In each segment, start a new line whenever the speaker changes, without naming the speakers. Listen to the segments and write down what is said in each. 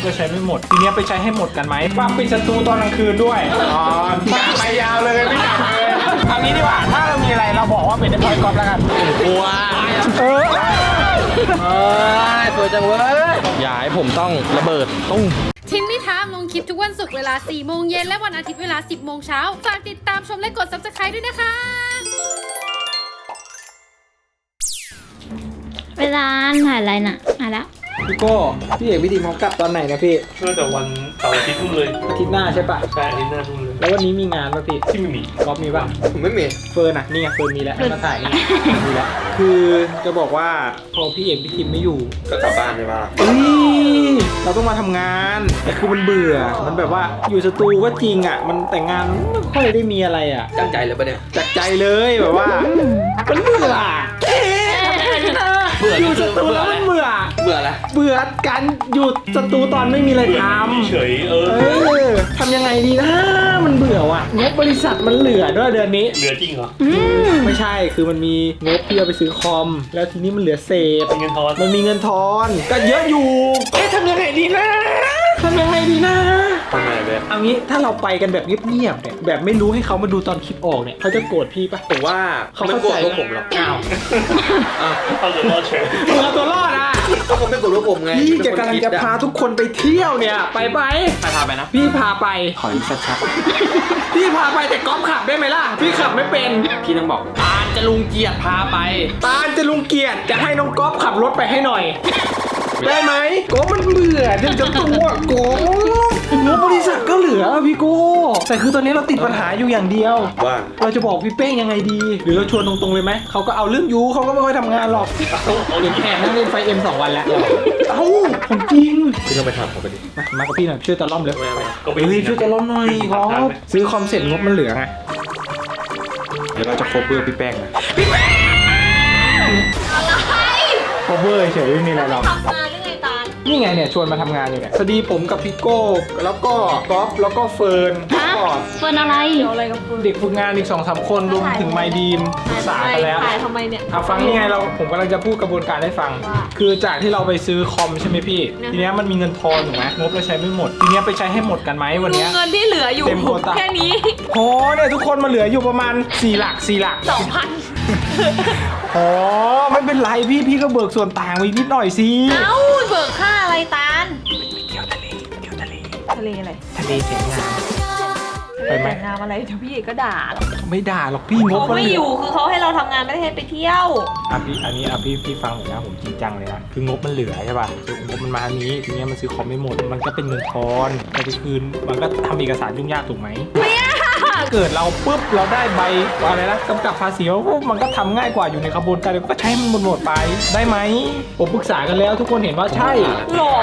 บจะใช้ไม่หมด ทีเนี้ยไปใช้ให้หมดกันไหมว่าปิดศัตรูตอนกลางคืนด้วย อ๋อไปยาวเลยไม่กลับเลยเอางี้ดีกว่า ถ้าเรามีอะไรเราบอกว่าเป็นพอยกอล์ฟแล้วกัน
กลัว
เออ
เอ้ยสวยจังเว้ย อย่าให้ผมต้องระเบิดตุ้ง
ทินนี่ทามลงคลิปทุกวันศุกร์เวลา 4 โมงเย็นและวันอาทิตย์เวลา 10 โมงเช้า ฝากติดตามชมและกด subscribe ด้วยนะคะ
เวลาถ่ายอะไรน่ะ มาแล้ว
พี่โก้พี่เอกพี่ทีมเขากลับตอนไหนนะพี่
น่าจะวันเสาร์อาทิตย์นู่นเลย
อาทิตย์หน้าใช่ปะ
ใช่อาทิตย์หน้านู่นเลย
แล้ววันนี้มีงานป่ะพี่
ที่ไม่มี
กอล์ฟมีป่ะ
ผมไม่มี
เฟิร์นอะนี่ไงเฟิร์นมีแล้วมาถ่ายนี่มีแล้วคือจะบอกว่าพอพี่เอกพี่ทีมไม่อยู่
ก็กลับบ้านได้ปะ
เอ้ยเราต้องมาทำงานแต่คือมันเบื่อ มันแบบว่าอยู่สตูก็จริงอะ มันแต่งานไม่ค่อยได้มีอะไรอะ
ตั้งใจเลยปะเนี่ย
จากใจเลยแบบว่ามันเบื่อเอ๊ะ
เบื่อ
อยู่สตูแล้ว มันเบื่อ
เบื่อละ
เบื่อการอยู่สตูตอนไม่มีอะไรทำ
เฉยเอ
เอ
อ
อทำยังไงดีนะมันเบื่อว่ะงบบริษัทมันเหลือด้วยเดือนนี้
เหลือจริงเหรอ
ไม่ใช่คือมันมีงบที่เอาไปซื้อคอม แล้วทีนี้มันเหลือเศษ
เป็นเงินทอน
มันมีเงินทอน ก็เยอะอยู่ เอ๊ะทำยังไงดีนะ ทำยังไงดีนะ
ทำไมเว้ย
เอางี้ถ้าเราไปกันแบบเงียบๆเนี่ยแบบไม่รู้ให้เขามาดูตอนคลิปออกเนี่ยเขาจะโกรธพี่ปะ
ผมว่า
เขา
เขาไม่
เข้า
โกรธ
ใจ
พวกผมหรอก
อ้าว
เอาตัวรอดเฉย
เอาตัวรอดอะ
ก็คงไม่โกรธพวกผมไง
พี่จะกำลังจะพาทุกคนไปเที่ยวเนี่ย ไปไป
ใครพาไปนะ
พี่พาไป ขออีกชัดๆพี่พาไปแต่ก๊อฟขับได้ไหมล่ะ พี่ขับไม่เป็น
พี่ต้องบอกตาลจะลุงเกียรติพาไป
ตาลจะลุงเกียรติจะให้น้องก๊อฟขับรถไปให้หน่อย ได้ไหมโก้มันเบื่อเดี๋ยวจะตัวโก้งบบริษัทก็เหลือพี่โก้แต่คือตอนนี้เราติดปัญหาอยู่อย่างเดียว
ว่า
เราจะบอกพี่เป้งยังไงดี หรือเราชวนตรงๆเลยไหมเขาก็เอาเรื่องยูเขาก็ไม่ค่อยทำงานหรอกเดี๋ยวแข่นั่งเล่นไฟเอ็มสองวันแล้วเอ้าผมจริง
พี่ต้องไปทำเขาไปดิ
มามากับพี่หน่อยช่วยตะล่อมเลย
ไม่ไม่
ก็ไป
เฮ้ยช่วยตะล่อมหน่อยครับซื้อคอมเสร็จงบมันเหลือไงเดี๋ยวเราจะโคเวอร์พี่แป้งนะพี่แป้งโคเวอร์เฉยไม่มีอะไรหรอก
ทำงานหรือไงตาล
นี่ไงเนี่ยชวนมาทำงานอยู่เนี่ยพอดีผมกับพี่โก้แล้วก็ก๊อฟแล้วก็เฟิร์น
ฮะ
แล้วก็
เฟิร์นอะไร
เกี่ยวอะไรกับคุณ
เด็กฝึกงานอีกสองสามคนรวมถึงไมดีมปรึกษากันแล้ว
ถ่ายทำไมเนี่ย
เอาฟังนี่ไงเราผมกำลังจะพูดกระบวนการให้ฟัง
ว่า
คือจากที่เราไปซื้อคอมใช่ไหมพี่ทีเนี้ยมันมีเงินทอนถูกไหมงบเราใช้ไม่หมด ทีเนี้ยไปใช้ให้หมดกันไหมวัน
ดู
เนี้ย
เงินที่เหลืออยู่
เต็มโควต้า
แค่นี้
โอ้เนี่ยทุกคนมาเหลืออยู่ประมาณ 4 หลัก 4 หลัก
สองพัน
อ๋อไม่เป็นไรพี่พี่ก็เบิกส่วนต่างไว้นิดหน่อยสิ
เอ้าเบิกค่าอะไรตาล
เที่ยวทะเลเที่ยวทะเล
ทะเลอะไร
ทะเลสวยงาม ไปไหม
งานอะไรเดี๋ยวพี่เอกก็ด่าหรอก
ไม่ด่าหรอกพี่งบ
เขา
มัน
ไม่
เหลื
อยู่คือเขาให้เราทำงานไม่ได้ให้ไปเที่ยว
อะพี่อันนี้อะพี่พี่ฟังผมนะผมจริงจังเลยนะคืองบมันเหลือใช่ป่ะคืองบมันมาอันนี้ทีเนี้ยมันซื้อคอมไม่หมดมันก็เป็นเงินทอนแต่ไปคืนมันก็ทำเอกสารยุ่งยากถูกไหมไม่ยากเกิดเราปุ๊บเราได้ใบอะไรนะกำกับภาษีมาปุ๊บมันก็ทำง่ายกว่าอยู่ในกระบวนการเดียวก็ใช้มันหมดหมดๆไปได้ไหมผมปรึกษากันแล้วทุกคนเห็นว่าใช่
หรอ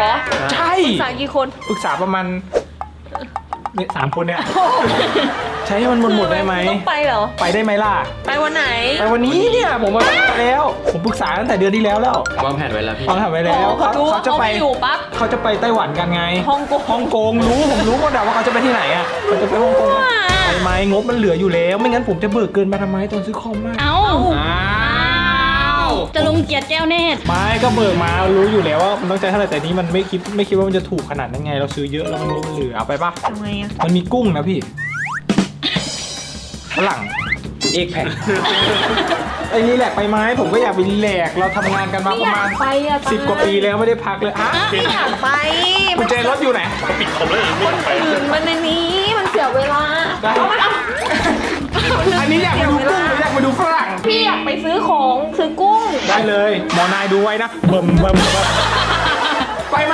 ใช่
ภาษากี่คน
ปรึกษาประมาณเนี่ยสามคนเนี่ยใช้ให้มันหมดหมดๆได้ไหม
ต้องไปเหรอ
ไปได้ไหมล่ะ
ไปวันไหน
ไปวันนี้เนี่ยผมมาแล้ว ผมปรึกษาตั้งแต่เดือนที่แล้วแล้ว
วางแผนไว้แล้วพี่
เขาทำไว้แล้ว
อ๋อเขารู้
เขาจะ
เขา
ไป
ไม่อยู่ปั๊บ
เขาจะไปไต้หวันกันไง
ฮ่องกง
ฮ่องกงรู้ผมรู้หมดอะว่าเขาจะไปที่ไหนอะเขาจะไปฮ่องกง ไปไหมงบมันเหลืออยู่แล้ว ไม่งั้นผมจะเบิกเกินมาทำไมตอนซื้อคอมอะ
เอ้า
อ้าว
จะลุงเกียรติแก้วเนตร
ไม่ก็เบิกมารู้อยู่แล้วว่ามันต้องใช้เท่าไหร่แต่นี้มันไม่คิดไม่คิดว่ามันจะถูกขนาดนั้นไง เราซื้อเยอะแล้วมันงบมันเหลือเอาไปปะ
ทำไงอะ
มันมีกุ้งนะพี่ฝรั่งเอกแผ่นไอ้นี่แหลกไปไหมผมก็อยากไปรีแลกซ์เราทำงานกันมาประมาณ
ไปอะตาล
สิบกว่าปีแล้วไม่ได้พักเลยอะ
ไม่อยากไป
กุญแจรถอยู่ไหน
ปิดคอมแล้วเองไม่ต้องไป
อื่นมันในนี้มันเสียเวลา
ได้
เอามันเอา
อันนี้อยากไปดูกุ้งหรืออยากไปดูฝรั่ง
พี่อยากไปซื้อของซื้อกุ้ง
ได้เลย หมอนายดูไว้นะเบิ่มเบิ่มเบิ่มไปไหม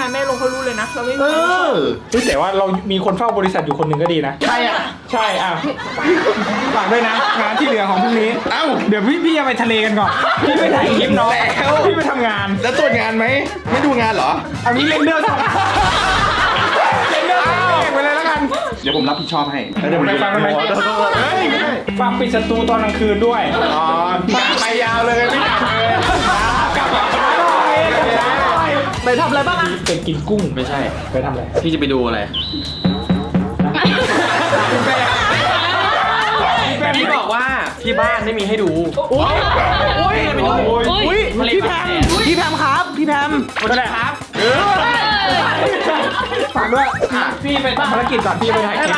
ป
มั
นไม่
ได้ลงพรุ่งนี้เอาไง
ไปทะเล
คลิปมันไม่เสร็จนะ
แล้วงานเรา
ตาลแต่ถ้าไงแม่ลงเขารู้เลยนะ เราไม่
เอ
รู้
อ
เฮ้ยแต่ว่าเรามีคนเฝ้าบริษัทอยู่คนหนึ่งก็ดีนะ
ใครอะ
ใช่อะฝากด้วยนะ งานที่เหลือของพรุ่งนี้
เอ้า
เดี๋ยวพี่พี่จะไปทะเลกันก่อน พี่ไปถ่ายคลิปน้อง
แล้ว
พี่ไปทำงาน
แล้วตรวจงานไหม ไม่ดูงานเหรอ
เอางี้เล่นเดอร์สองเล่นเดอร์สองเองไปเลยแล้วกัน
เดี๋ยวผมรับผิดชอบให้
เดี๋ยวผมไปฟังกันไหม
เฮ้ยไม่ได้
ฝากปิดสตูตอนกลางคืนด้วย
อ๋อไปยาวเลยไม่กลับเลย
ไปทำอะไรบ้างอะ
เป็นกินกุ้ง
ไม่ใช่
ไปทำอะไร
พี่จะไปดูอะไรพี่บอกว่าที่บ้านไม่มีให้ดู
อุ้ย
ไปดู
อุ้ยพี่แพมพี่แพมครับพี่แพม
ก็ได้ครับฝากด้วยอะพี่ไปทำภารกิจก่อนพี่ไปถ่ายคลิป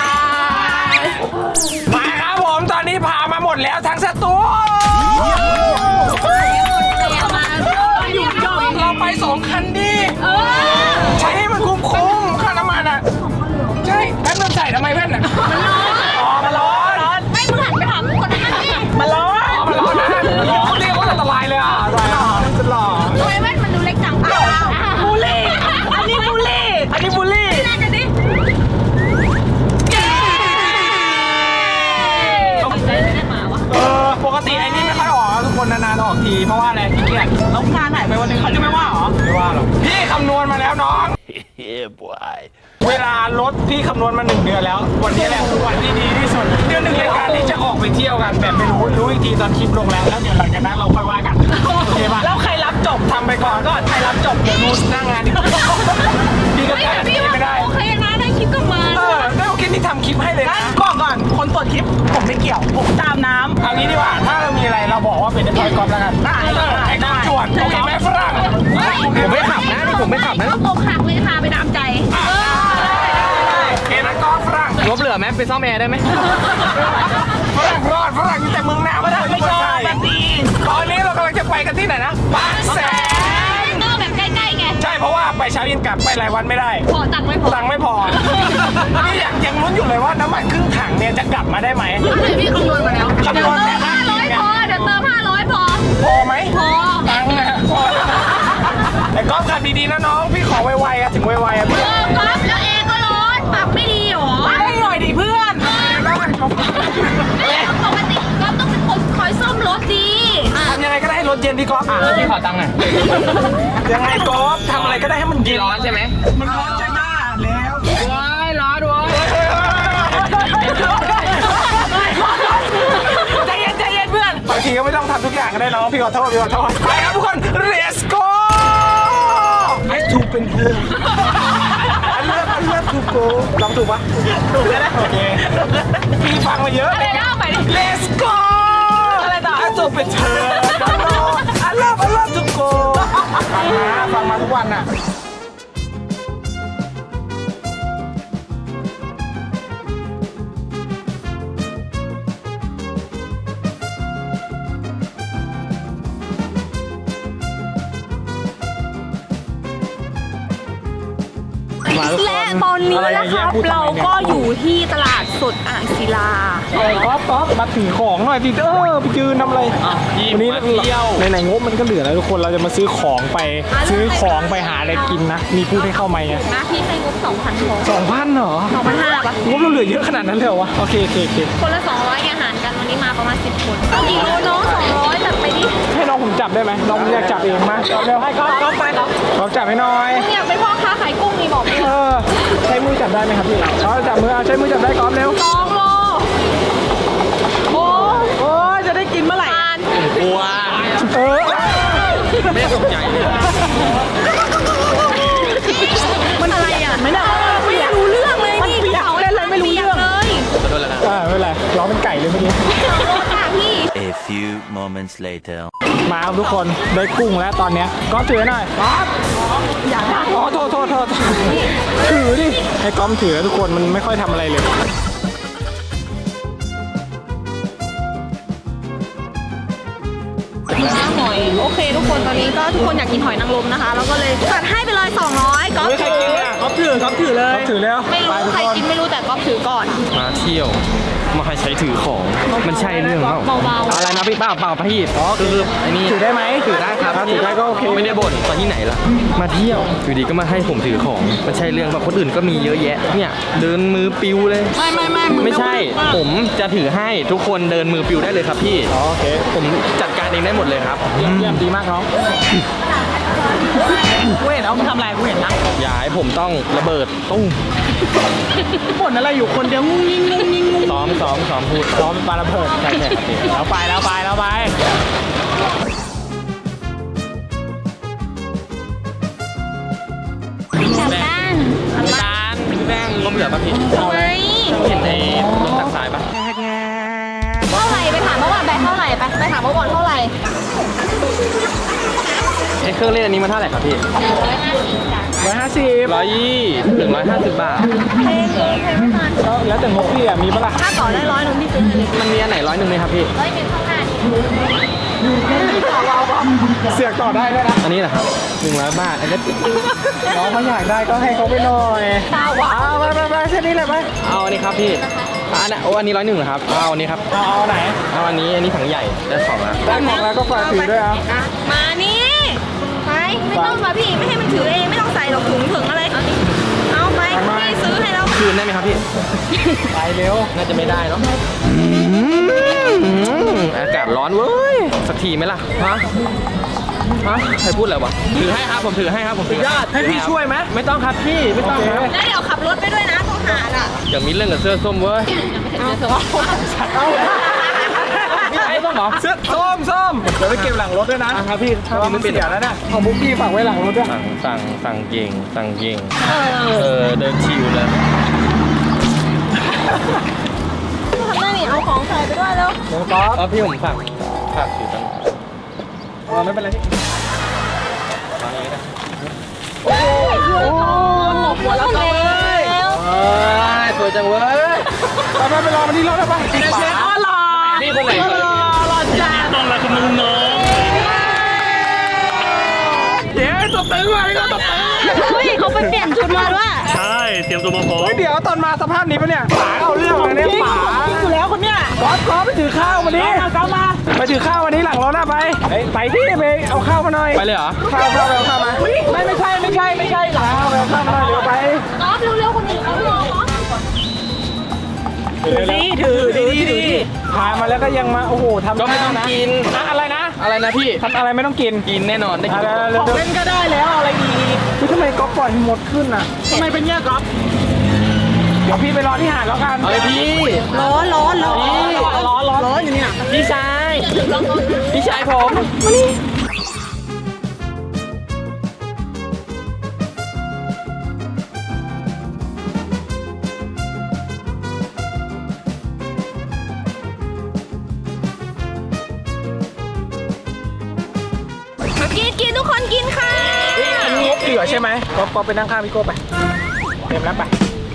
มาครับผมตอนนี้พามาหมดแล้วทั้งสตู เวลารถพี่คำนวณมาหนึ่งเดือนแล้ว วันนี้แหละคือวันที่ดีที่สุดเดือนหนึ่งรายการที่จะออกไปเที่ยวกันแบบไม่รู้รู้อีกทีตอนคลิปลงแล้วแล้วเดี๋ยวหลังจากนั้นเราค่อยว่ากันโอเคป่ะ
แล้วใครรับจบ
ทำไปก่อนก่อนใครรับจบเดี๋ยวดูหน้างานดีกว่าพี่ก็การันตีไม่ได้
โอเนี่
ทำคลิปให้เลยนะ
บอกก่อน คนตรวจคลิปผมไม่เกี่ยว ผมตามน้ำ
เอางี้ดีกว่า ถ้าเรามีอะไรเราบอกว่าเป็นทอยกอล์ฟแล้วกัน
ได้
เออไอ้กอล์ฟจวดโอเคไหมฝรั่ง
ผมไม่ขับนะนี่ผมไม่ขับนะ
ก็อกหักเลยค่ะไปดามใจ
โอเคนะกอล์ฟฝรั่ง
งบเหลือไหมไปซ่อมแอร์ได้ไหม
ฝรั่งรอดฝรั่งอยู่แต่เมืองหนาวฝรั่งไม่ชอบแบบนี้ตอนนี้เรากำลังจะไปกันที่ไหนนะบางแสน
ใช่
เพราะว่าไปเช้าเย็นกลับไปหลายวันไม่ได้
พอตังค์ไม่พอ
ตังค์ไม่พอนี่ยังยังลุ้นอยู่เลยว่าน้ำมันครึ่งถังเนี่ยจะกลับมาได้ไหม
เดี๋ยวพี่คำนวณมาแล้ว
คำ
เดี๋ย
น
ว
วณ
เติ
แต่
มห้าร้อยพอเดี๋ยวเติมห้าร้อยพอ
พอไหม
พอ
ตังค์นะพอแต่ก็ขับดีๆนะน้องพี่ขอไวๆอะถึงไวๆอะพี่
เออก๊อฟแล้วเอก็ร้อนปรับไม่ดีหรอ
ให้หน่อยดิเพื่อน
ปกติก๊อฟต้องเป็นคนคอยซ่อมรถดี
ถเย็นพี่ก๊อฟ
พี่ขอตังค์หน่อย
ยังไงก๊อฟทำอะไรก็ได้ให้มันเย็น
ร้อนใช่ไหม
มันร้อนใจมากแล้ว
ว้ายร้อนด้วย
ใจเย็นใจเย็นเพื่อน
บางทีก็ไม่ต้องทำทุกอย่างก็ได้น้องพี่ขอโทษพี่ขอโทษไปครับทุกคน let's go ให้ถูกเป็นเธออันเลือกอันเลือกถูกโกลองถูกปะถูกแล้วโอเคพี่ฟังมาเยอะ
อะไรนะเอาใหม่ดิ
let's go
จบไรต่อ
ให้ถูกเป็นเธออันเลือกอันเลือกถูกโกฟังมาฟังมาทุกวันอะ
และตอนนี้
อะไร
นะ
เย
ครับ
พูดทำ
เรา
ไมนี่ย
ก็อยู่ที่ตลาดสดอ่างศิลา
เออก๊อฟก๊อฟมาถือของหน่อยดิเออไปยืนทำอะไร
พี่
วันนี้
มาเที่ยว
ในไหนๆงบมันก็เหลือแล้วทุกคนเราจะมาซื้อของไปซื้อของไปหาอะไรกินนะ มีพูดให้เข้าไหมอะ
นะพี่ให้งบ2,000พอ
สองพันเหรอ
2,500ปะ
งบเราเหลือเยอะขนาดนั้นเลยเหรอวะ โอเคโอเคโอเค
คนละ200ไงหารกั นวันนี้มาประมาณ 10 คนกี่โลน้อง200จัดไปดิ
ให้น้องผมจับได้ไหมน้องผมอยากจับเองมาจับเร็วให้ก๊อฟก๊อฟไปก๊อฟก๊อฟจับให้หน่อย
อยากเป็นพ่อค้าขายกุ้งนี่บอกพี่
เออใช้มือจับได้ไหมครับพี่ก๊อฟจับมือเอาใช้มือจับได้ก๊อฟเร็ว
สองโลโอ้โอ้ยจะได้กินเมื่อไหร่
ทาน
กลัว
เออ
ไม่ตกใจเลย
มันอะไรอะไม่น่า อ
โทษแล้วกัน
อ่าไม่เป็นไรร้องเป็นไก่เลยเมื่อกี้
ค่ะพี่
A few moments later.
มาครับทุกคนได้กุ้งแล้วตอนเนี้ยก๊อฟถือหน่อยก๊อฟอย่าอ๋อโทษโทษโทษถือดิให้ก๊อฟถือแล้วทุกคนมันไม่ค่อยทำอะไรเลย
โอเค ทุกคนตอนนี้ก็ทุกคนอยากกินหอยนางรมนะคะ แล้วก็เลยจัดให้ไปเลย 200ก๊อฟ
เฮ้ยใครกินอะ
ก๊อฟถือก๊อฟถือเล
ก๊อยฟถือแล้ว
ไม่รู้
ปทุ
ใคร
คน
กินไม่รู้แต่ก๊อฟถือก่อน
มาเที่ยว มาให้ใช้ถือของ มันใช่เรื่องเปล่า
เบาๆ
อะไรนะพี่เปล่าเปล่าพี่อ๋อคือไอ้นี่
ถือได้ไหม
ถือได้ครับ
ถือได้ก็โอเค
ไม่ได้บ่นตอนที่ไหนล่ะ มาเที่ยวอยู่ดีก็มาให้ผมถือของ มันใช่เรื่องแบบคนอื่นก็มีเยอะแยะ เนี่ยเดินมือปิวเลย
ไม่ไม่ไม่
ไม่ใช่ ผมจะถือให้ทุกคนเดินมือปิวได้เลยครับพี่
อ๋อโอเค
ผมจัดการเองได้หมดเลยครับ
เยี่ยมเยี่ยมดีมากน้อง
กูเห็นเอามึงทำอะไรกูเห็นนะ
อย่าให้ผมต้องระเบิดตุ้ม
บ่นอะไรอยู่คนเดียวงุ้งยิงงุ้งยิงงุ้ง
ซ้อมซ้อมซ้อมพูด
พร้อมปาระเบิด
ใช่ใช่ครับพี่
แล้วไปแล้วไปแล้วไป
กลับบ้าน
จานแป้งงมเหลือป่ะพี่
ทำไม
เห็นในรถตักสายป่ะ
เท่าไหร่ไปถามเมื่อวานไปเท่าไหร่ไปไปถามเมื่อวานเท่าไหร่
ไอ้เครื่องเล่นอันนี้มันเท่าไหร่ครับพี่
ร้อยห้าสิบ
ร้อยยี่ถึงร้อยห้าสิบบาท
เพลงเพลงเพลงไม่ทัน
แล้วแต่งบพี่อะมีปะล่ะ
ถ้าต่อได้ร้อยหนึ่งพี่ซื้อเลย
มันมีอันไหนร้อยหนึ่งไหมครับพี่
ร้อยหนึ่งข้างหน้านี่
เสือกต่อได้ด้วยนะ
อันนี้แหละครับหนึ่งร้อยบาทอันนี้
น้องเขาอยากได้ก็ให้เขาไปหน่อย
ตาวะ
เอาไปไปไปเส้นนี้เลยไป
เอาอันนี้ครับพี่อะอันนี้โอ้อันนี้ร้อยหนึ่งเหรอครับเอาอันนี้ครับ
เอาเอาไหน
เอาอันนี้อันนี้ถังใหญ่ได้สองแล้ว
ได้ของแล้วก็ฝากถือด้วยเอา
อะมานี่ ไปไม่ต้องมาพี่ไม่ให้มันถือเองไม่ต้องใส่หรอกถุงถึงอะไร เอาไปพี่ซื้อให้แล้ว
คืนได้ไหมครับพี่
ไปเร็ว
น่าจะไม่ได้เนาะอากาศร้อนเว้ย สักทีไหมล่ะ ฮะ ฮะ ใครพูดอะไรวะ ถือให้ครับผมถือให้ครับผมถือ
ญาติให้พี่ช่วยไหม
ไม่ต้องครับพี่ ไม่ต้องครับ
แล้วเดี๋ยวขับรถไปด้วยนะต้องหาอะ
อย่ามีเรื่องกับเสื้อส้มเว้ย
ไม่ใช่ส้ม เหรอเสื้อส้มส้มเดี๋ยวไปเก็บหลังรถด้วยนะครับพี่ถ้ามันเสียแล้วนะของบุ๊กพี่ฝากไว้หลังรถด้วย
สั่งสั่งสั่งเก่งสั่งเก่งเออเดินชิวเลย
ทำได้นี่เอาของใส่ไปด้วยแล้ว
เดี๋ยวก๊อฟ
เออพี่ผมฝากฝากถือกัน
เออไม่เป็นไรพี่
วางอย่างนี้นะ
โอ้หมกหัวแล้วเลย
เอ้ยสวยจังเว้ย
ไปไปไปรอมันที่รถแล้วไปปิดฝา
พี่คนไหนเคย
ต้องรักมึงน้อง
เดี๋ยวตบตึงมาพี่ก็ตบตึง
เฮ้ยเขาไปเปลี่ยนชุดมาด้วย
ใช่เตรียมตัวมาพร้อม
เฮ้ยเดี๋ยวตอนมาสภาพนี้ปะเนี่ยฝาเอาเรื่องเลยเนี่ยฝาอยู่แล้วคนเนี้ยก๊อฟก๊อฟไปถือข้าวมาดิก๊อฟมาไปถือข้าวมาดิหลังรถนะไปเฮ้ยไปที่ไปเอาข้าวมาหน่อย
ไปเลยเหรอ
ข้าวข้าวไปเอาข้าวมาไม่ไม่ใช่ไม่ใช่ไม่ใช่หลังเอาไปเอาข้าวมาหน่อยเดี๋ยวไป
น้องเร็วๆคนอื่นเขารอเนาะ
ดีถือดีดีดี พามาแล้วก็ยังมา โอ้โหทำ
ก็ไม่ต้อง
นะ
กิน
อะอะไรนะ
อะไรนะพี่
ทำอะไรไม่ต้องกิน
กินแน่นอนได้กิน
ของเล่นก็ได้แล้วอะไรดีคือทำไมก๊อฟปล่อยให้หมดขึ้นอะ ทำไมเป็นเงี้ยก๊อฟเดี๋ยวพี่ไปรอที่หาดแล้วกัน
เอาเลยพี่
ร้อนร้อนร้อน
นี่
ร้อนร้อนร้อนอยู่เนี่ย
พี่ชายพี่ชายผ
ม ก๊อฟก๊อฟไปนั่งข้างพี่โก้ไปเต็มแล้วไป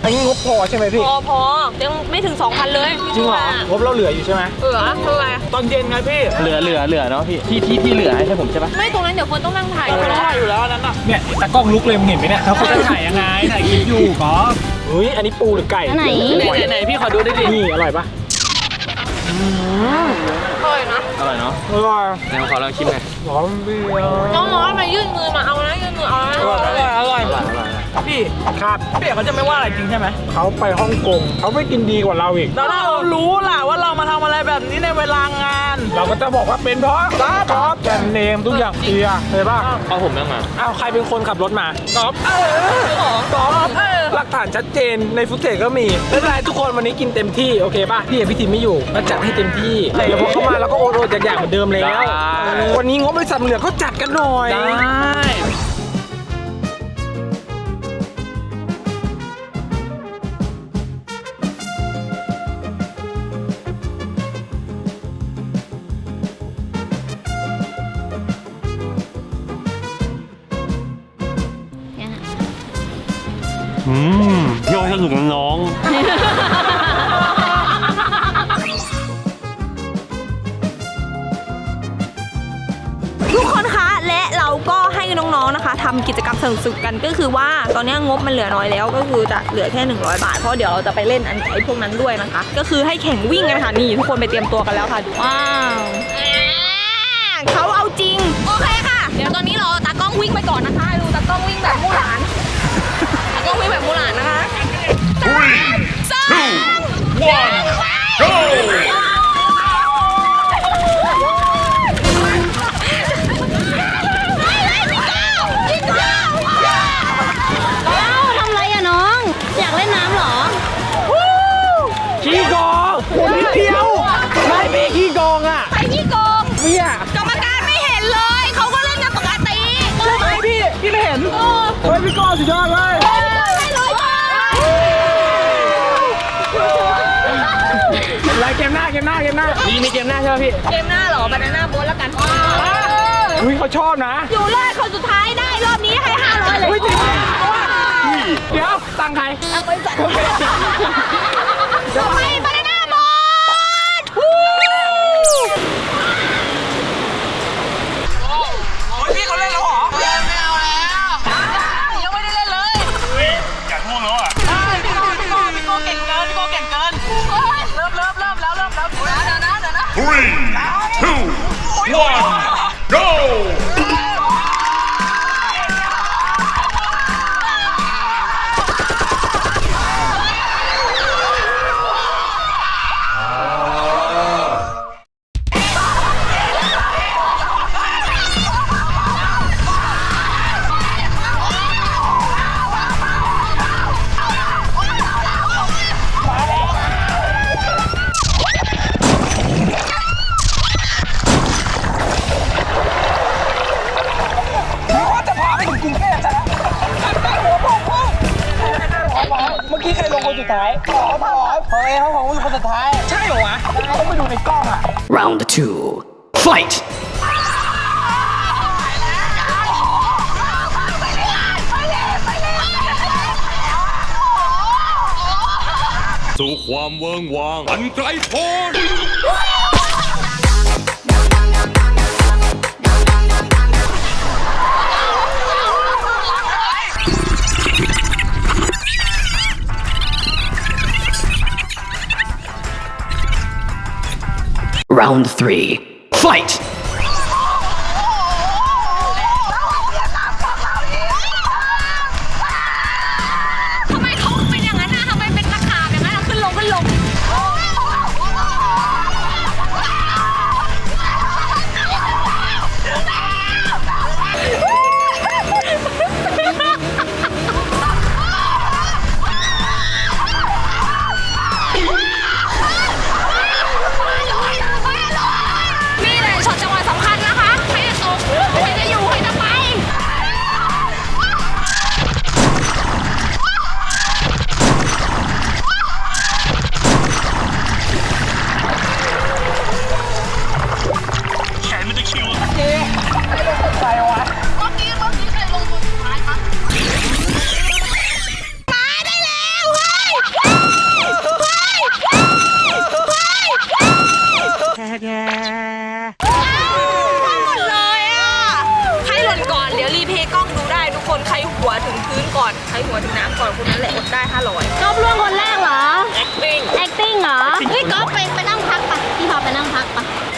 อันนี้งบพอใช่ไหมพี่
พอพอยังไม่ถึง 2,000 เลย
จริงเหรองบเราเหลืออยู่ใช่ไหม
เออเท่าไหร่
ตอนเย็นไงพี่
เหลือเหลือเหลือเนาะพี่ที่ที่ที่เหลือให้ผมใช่ปะ
ไม่ตรงนั้นเดี๋ยวคนต้องนั่งถ่าย
ไม่ได้อยู่แล้วนั้นอะเนี่ยตากล้องลุกเลยมึงเห็นไหมเนี่ยเขาจะถ่ายยังไงถ่ายคลิปอยู่ก๊อฟเฮ้ยอันนี้ปูหรือไก่
อันไหน
ไหนไหนพี่ขอดูได้ดิ
นี่อร่อยปะ
อ ร่อยนะ
อร่อยเนาะ
อร่อย
ไหนผมขอลองชิมหน่อย
หอมเบียร์
น้องๆมายื่นมือมาเอานะยื่นมือเอานะ
อร่อยอร่อยอร่อย
อร่อยอร่อย
พี่ครับเปียกเขาจะไม่ว่าอะไรจริงใช่ไหมเขาไปฮ่องกงเขาไม่กินดีกว่าเราอีก
แล้วเรารู้ล่ะว่าเรามาทำอะไรแบบนี้ในเวลางาน
เราก็จะบอกว่าเป็นเพราะก๊อฟก๊อฟแบรนด์เนมทุกอย่างเอียเห็นป่ะ
เอาผมนั่งมา
อ้าวใครเป็นคนขับรถมาก๊อฟเออก๊อฟหลักฐานชัดเจนในฟุตเทจก็มีไม่เป็นไรทุกคนวันนี้กินเต็มที่โอเคป่ะพี่กับพี่ทีมไม่อยู่ก็จัดให้เต็มที่เดี๋ยวพอเข้ามาแล้วก็โอดโอดอยากๆเหมือนเดิมแล้ว
ได้
เออวันนี้งบบริษัทเหลือก็จัดกันหน่อย
ได้
ทุกคนคะและเราก็ให้น้องๆนะคะทำกิจกรรมสนุกสุดกันก็คือว่าตอนนี้งบมันเหลือน้อยแล้วก็คือจะเหลือแค่ 100 บาท เพราะเดี๋ยวเราจะไปเล่นอันไอ้พวกนั้นด้วยนะคะ ก็คือให้แข่งวิ่งกันค่ะนี่ทุกคนไปเตรียมตัวกันแล้วค่ะว้าวเขาเอาจริง โอเคค่ะ เดี๋ยวตอนนี้เราตากล้องวิ่งไปก่อนนะคะให้ดูตากล้องวิ่งแบบมู่หลานตากล้องวิ่งแบบมู่หลานนะคะสามสองหนึ่งไป
ยอ
ดเล
ย
อะไรเกมหน้าเกมหน้าเกมหน้ามีมีเกมหน้าใช่ไหมพี่
เกมหน้าเหรอบานาน่าโบ๊ทแล้วกัน
อุ้ยเขาชอบนะ
อยู่รอดคนสุดท้ายได้รอบนี้ให้ห้าร้อยเลย
เดี๋ยวตังใคร
ทำไมบานาน่าโบ๊
เเวิง
วางอันไกลโพ้น
Round three. Fight!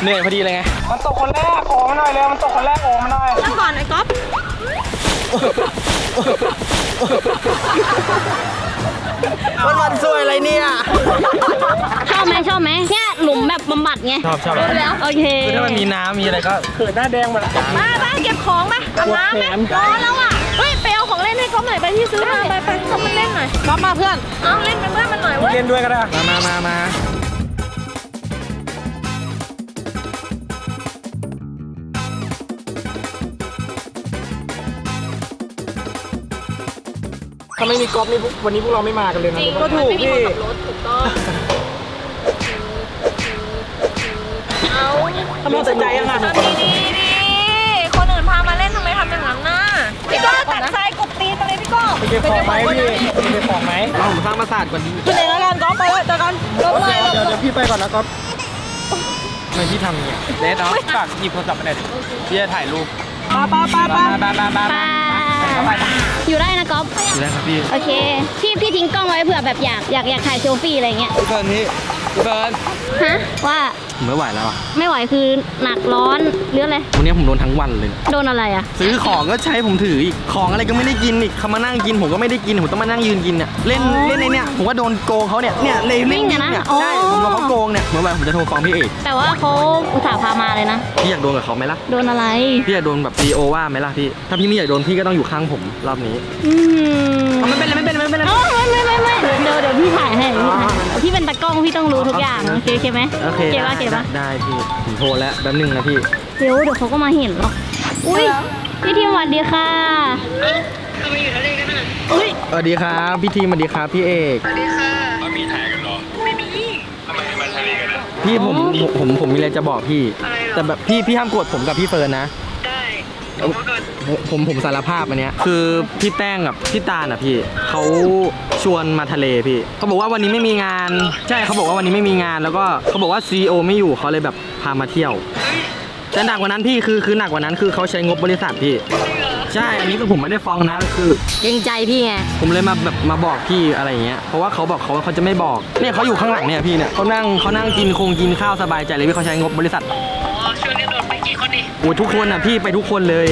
เหนื่อยพอดี
เล
ยไง
มันตกคนแรกโอ้มาหน่อยเร็วมันตกคนแรกโอ้มาหน่อย
นั่งก่อนไอ้ก๊อฟ
วันวันสวยอะไรเนี่ย
ชอบไหมชอบไหมเนี่ยหลุมแบบบำบัดไง
ชอบชอบ
รู้แล้วโอเค
คือถ้ามันมีน้ำมีอะไรก็
เขินหน้าแดงหมาแล้ว
มาไปเก็บของมาอาบน้ำไหมร้อนแล้วอะเฮ้ยไปเอาของเล่นให้ก๊อฟหน่อยไปที่ซื้อมาไปไปก๊อฟมันเล่นหน่อยก๊อฟมาเพื่อนเอาเล่นเป็นเพื่อนมันหน่อยเว้ย
เล่นด้วยก็ได้
มามามามา
ถ้าไม่มีกอล์ฟนี่พวกวันนี้พวกเราไม่มากันเลยนะ
ก็ถูกพี่รถถูกต้องเอา
ทำไมสนใจยังอะ
ทำดีดีดิคนอื่นพามาเล่นทำไมทำอย่างนั้นน่ะพี่ก้อตัดทรายกบตีนไปเลยพี่ก้อ
ไปเก็บของไหมพี่ไปเก็บของไหม
เราผมสร้างปราสาทก่อนดี
ขึ้นเองแล้วกันก๊อฟไปเลยเจอกันลบเลย
เดี๋ยวเดี๋ยวพี่ไปก่อนนะกอล์ฟ
ทำไมพี่ทำอย่างเงี้ยเลสเนาะฝากหยิบโทรศัพท์มาหน่อยดิพี่จะถ่ายรูป
ไปไปไปไป
มามามามา
ไป อยู่ได้นะก๊อฟ
อยู่แล้วครับพี่
โอเค พี่พี่ทิ้งกล้องไว้เผื่อแบบอยากอยากอยากถ่ายโชว์ฟรีอะไรเงี้ย
พี่เฟิร์น พี่พี่เฟิร์น
ฮะว่า
ผมไม่ไหวแล้วอะ
ไม่ไหวคือหนักร้อนหรืออะไร
วันนี้ผมโดนทั้งวันเลย
โดนอะไรอะ
ซื้อของก็ใช้ผมถืออีกของอะไรก็ไม่ได้กินอีกเขามานั่งกินผมก็ไม่ได้กินผมต้องมานั่งยืนกินเนี่ยเล่นเล่นในเนี่ยผมว่าโดนโกงเขาเนี่ยเนี่ยเลยเล่น
วิ่งอะนะ
เนี่ย
อ๋อ
ใช่ผมโดนเขาโกงเนี่ยเมื่อวานผมจะโทรฟ้องพี่เอก
แต่ว่าเขาอุตส่าห์พามาเลยนะ
พี่อยากโดนกับเขาไหมล่ะ
โดนอะไร
พี่อยากโดนแบบซีโอว่าไหมล่ะพี่ถ้าพี่ไม่อยากโดนพี่ก็ต้องอยู่ข้างผมรอบนี้
อืม
เอาไม่เป็นไรไม่เป็นไรไม่เป็นไร
พี่เป็นตากล้องพี่ต้องรู้ทุกอย่างโอเคโอเคไหม
โอเค
เก็บปะ
ได้
เก็บปะ
ได้พี่ผมโทรแล้วแป๊บนึงนะพี่
เดี๋ยวเดี๋ยวเขาก็มาเห็นหรอกอุ้ยพี่ทีมสวัสดีค่ะอุ้ย
สวัสดีครับพี่ทีมสวัสดีครับพี่เอกพี่ผมผมผมผมมีอะไรจะบอกพี่ แต่แบบพี่พี่ห้ามโกรธผมกับพี่เฟิร์นนะได้ผม ผมสารภาพอันเนี้ยคือพี่แป้งกับพี่ตาลอะพี่เขาชวนมาทะเลพี่เขาบอกว่าวันนี้ไม่มีงาน ใช่เขาบอกว่าวันนี้ไม่มีงาน แล้วก็เขาบอกว่าซีอไม่อยู่เขาเลยแบบพามาเที่ยวแต่หนักกว่านั้นพี่คือคือหนักกว่านั้นคือเขาใช้งบบริษัทพี่ ใช่ อันนี้คือผมไม่ได้ฟ้องนะคือ
เกรงใจพี่ไง
ผมเลยมาแบบมาบอกพี่อะไรอย่างเงี้ย เพราะว่าเขาบอกเขาว่าเขาจะไม่บอก เนี่ยเขาอยู่ข้างหลังเนี่ยพี่เนี่ยเขานั่งเขานั่งกินคงกินข้าวสบายใจเลยพี่เขาใช้งบบริษัท อ๋อช่วงนี้โดนไปกี่คนดิโอ้ยทุกคนอะพี่ไปทุกคนเลย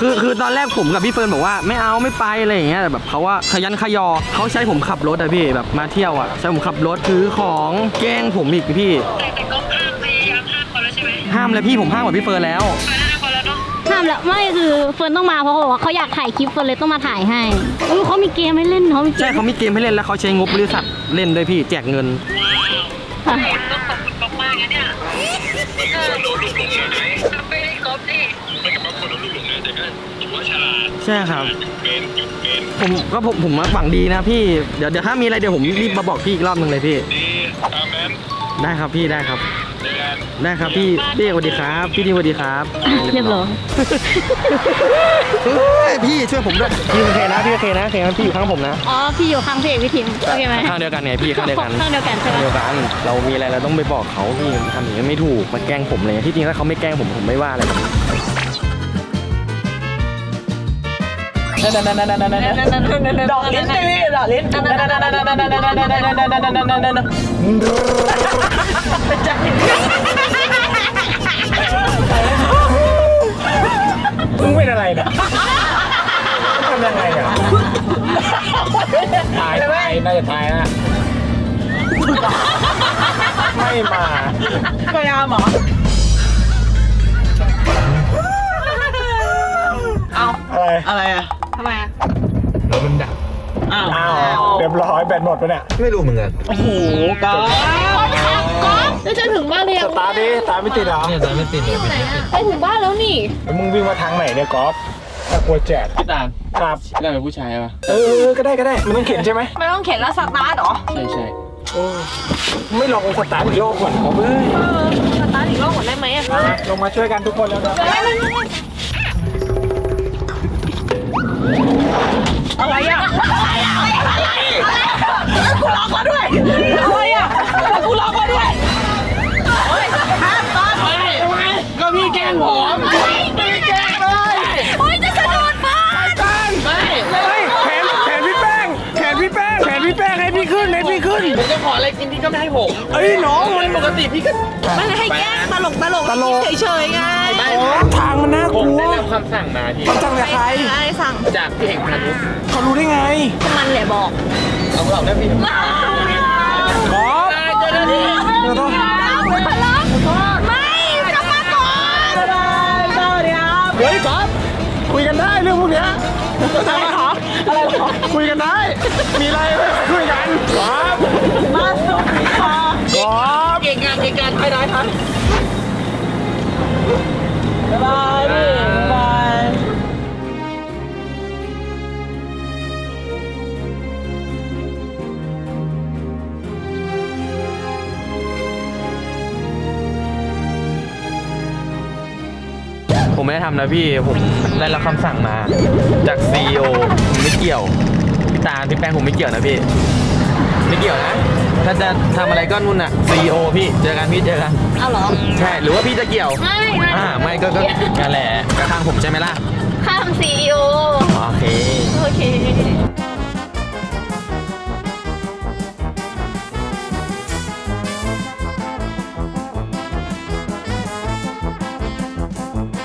คือคือตอนแรกผมกับพี่เฟิร์นบอกว่าไม่เอาไม่ไปอะไรอย่างเงี้ยแต่แบบเขาว่าขยันขยอเขาใช้ผมขับรถอะพี่แบบมาเที่ยวอะใช้ผมขับรถถือของแกล้งผมอีกพี่ห้ามเลยพี่ผมห้ามกับพี่เฟิร์นแล้ว
ห้ามแล้วไม่คือเฟิร์นต้องมาเพราะเขาบอกว่าเขาอยากถ่ายคลิปเฟิร์นเลยต้องมาถ่ายให้เออเขามีเกมให้เล่นเขามีเก
ใช่
ม
เขามีเกมให้เล่นแล้วเขาใช้งบบริษัทเล่นด้วยพี่แจกเงิน
ค่ะ
ใช่ครับผมก็ผมผมหวังดีนะพี่ เดี๋ยวเดี๋ยวถ้ามีอะไรเดี๋ยวผมรีบมาบอกพี่อีกรอบหนึ่งเลยพี่ได้ครับพี่ได้ครับได้ครับพี่พี่เอกสวัสดีครับ พี่ดีสวัสดีครับ
เรียบร้อย
เฮ้ยพี่ช่วยผมด้วยพี่โอเคนะพี่โอเคนะโอเคนะพี่อยู่ข้างผมนะ
อ๋อ พี่อยู่ข้างพี่เอกพี่ทีมโอเคไหม
ข้างเดียวกันไงพี่ข้างเดียวกัน
ข้างเดียวกันใช่ไหม
ข้างเดียวกันเรามีอะไรเราต้องไปบอกเขาพี่ทำอย่างนี้ไม่ถูกมาแกล้งผมเลยที่จริงถ้าเขาไม่แกล้งผมผมไม่ว่าอะไร
ดอกลิ้นเลยพี่ดอกลิ้น
มึงเป็นอะไรเนี่ยทำยังไงอะตายตายน่าจะตายนะไม่มา
พยายามเหรอ
อะไร
อะไรอะ
มันดับ
อ้าว
อ้าวเรียบร้อยแบตหมดไปะเนี่ย
โอ้โหก้า
แล้วจะถึงบ้านเรีย
สตาร์ทดิสตาร์ทไม่ติดเหรอ
ไปถึงบ้านแล้วนี่
แล้วมึงวิ่งมาทางไหนเนี่ยกอล์ฟถ้ากลัวแจก
พี่ตาล
ครับ
ได้เป็นผู้ชายป่ะ
เออก็ได้ก็ได้มันต้องเข็นใช่ไหม
ไม่ต้องเข็นแล้วสตาร์ทเหรอ
ใช่ใช่
ไม่ลองสตาร์ทอีกรอบก่อนขอเบ้ย
สตาร์ทอีกรอบหมดได้ไหมอะ
ลงมาช่วยกันทุกคนแล้วนะ
อะไรอะ กูร้องมาด้วย กิ
น
พี่
ก็ไม่ให้ผม
เอ้ยน้อง
ปกติพี่ก็
ไม่ได้ให้แกล้งตลกตลกตลก เฉยๆไง
ทางมันน่าก
ผม
ลัว
ได้รับคำสั่งมาพี่
คำสั่งจากใคร
ไอ้สั่ง
จากพี่เอกพานุษย์
เขารู้ได้ไง
มันแหละบอก
เอาเราได้พี่
ขอเจ้าหน้าที่เดี๋ยวต้อง
ไม่กลับมาก่อน
สวัสดีครับ
เฮ้ยก๊อฟคุยกันได้เรื่องพวกเนี้ยอะไรหรออะไรหรอ คุยกันได้ มีอะไรคุยกันก๊อฟ
มาสุดค่ะ
ก๊อฟ
เก่งงานเก่งงานไปไหนครั
ผมไม่ได้ทำนะพี่ ผมได้รับคำสั่งมา จากซีอผมไม่เกี่ยวพี่ตาลพี่แป้งผมไม่เกี่ยวนะพี่ ไม่เกี่ยวนะ ถ้าจะทำอะไรก็นู่นน่ะซีอพี่เจอกันพี่เจอกัน
เอาเหรอ
ใช่หรือว่าพี่จะเกี่ยว
ไม่ไม่
อ่าไม่ก็ก็นั่นแหละก็ทางผมใช่ไหมล่ะ
ข้ามซีอีโอ
อ๋อ
ย